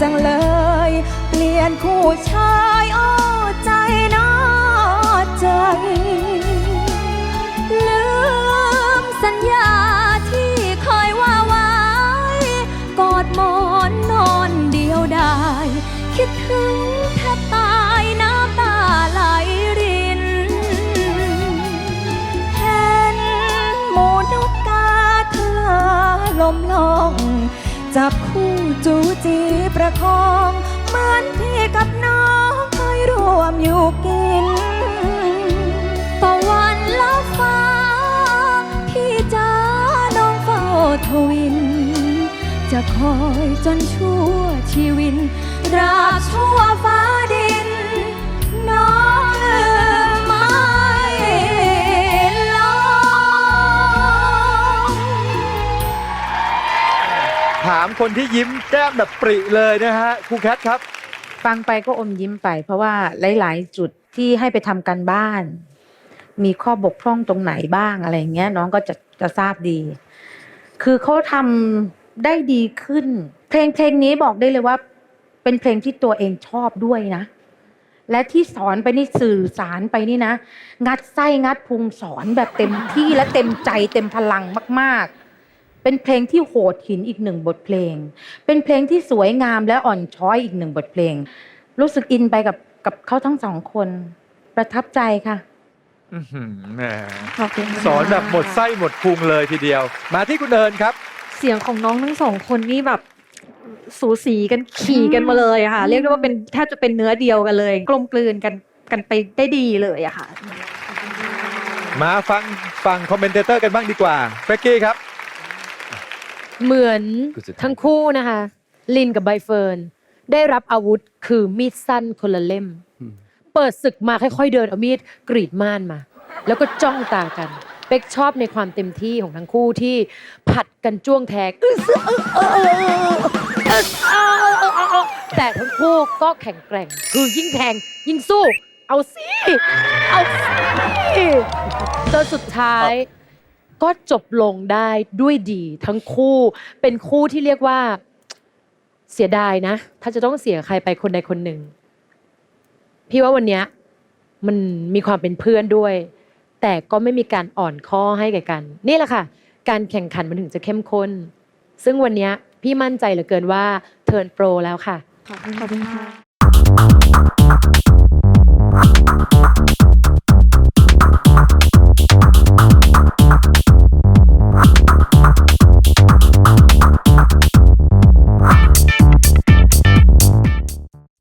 จังเลย เปลี่ยนคู่ชายอ้อใจน้อใจ ลืมสัญญาที่คอยว่าไว้ กอดหมอนนอนเดียวดายคิดถึงแทบตายน้ำตาไหลริน เห็นหมูนกกาเธอลมลอย จับคู่จูจีประคอง เหมือนพี่กับน้องเคยร่วมอยู่กินตะวันละฟ้า พี่จ้าน้องเฝ้าทวิน จะคอยจนชั่วชีวินตราบชั่วฟ้าดิน ถามคนที่ยิ้มแก้มแบบปริเลยนะฮะครูแคทครับ ฟังไปก็อมยิ้มไป เพราะว่าหลาย ๆ จุดที่ให้ไปทำกันบ้าน มีข้อบกพร่องตรงไหนบ้างอะไรอย่างเงี้ย น้องก็จะจะทราบดี คือเขาทำได้ดีขึ้น เพลงเพลงนี้บอกได้เลยว่า เป็นเพลงที่ตัวเองชอบด้วยนะ และที่สอนไปนี่สื่อสารไปนี่นะ งัดไส้งัดพุงสอนแบบเต็มที่และเต็มใจเต็มพลังมาก ๆ เป็นเพลงที่โหดหินอีกหนึ่งบทเพลง เป็นเพลงที่สวยงามและอ่อนช้อยอีกหนึ่งบทเพลง รู้สึกอินไปกับกับเขาทั้งสองคน ประทับใจค่ะอื้อหือแหมขอบคุณค่ะสอนแบบหมดไส้หมดพุงเลยทีเดียว มาที่คุณเอิญครับ เสียงของน้องทั้งสองคนนี่แบบสูสีกันขี่กันมาเลยอะค่ะ เรียกได้ว่าเป็นแทบจะเป็นเนื้อเดียวกันเลย กลมกลืนกันกันไปได้ดีเลยอะค่ะ มาฟังฟังคอมเมนเตเตอร์กันบ้างดีกว่าเฟกกี้ครับ เหมือนทั้งคู่นะคะ ลินกับใบเฟิร์นได้รับอาวุธคือมีดสั้นคนละเล่ม เปิดศึกมาค่อยๆเดินเอามีดกรีดม่านมา แล้วก็จ้องตากันเป็กชอบในความเต็มที่ของทั้งคู่ที่ผัดกันจ้วงแทกแต่ทั้งคู่ก็แข็งแกร่ง คือยิ่งแทงยิ่งสู้ เอาสิ เอาสิจนสุดท้าย ก็จบลงได้ด้วยดีทั้งคู่เป็นคู่ที่เรียกว่าเสียดายนะ ถ้าจะต้องเสียใครไปคนใดคนหนึ่ง พี่ว่าวันเนี้ยมันมีความเป็นเพื่อนด้วย แต่ก็ไม่มีการอ่อนข้อให้แก่กัน นี่แหละค่ะ การแข่งขันมันถึงจะเข้มข้น ซึ่งวันเนี้ยพี่มั่นใจเหลือเกินว่าเทิร์นโปรแล้วค่ะ ขอบคุณค่ะ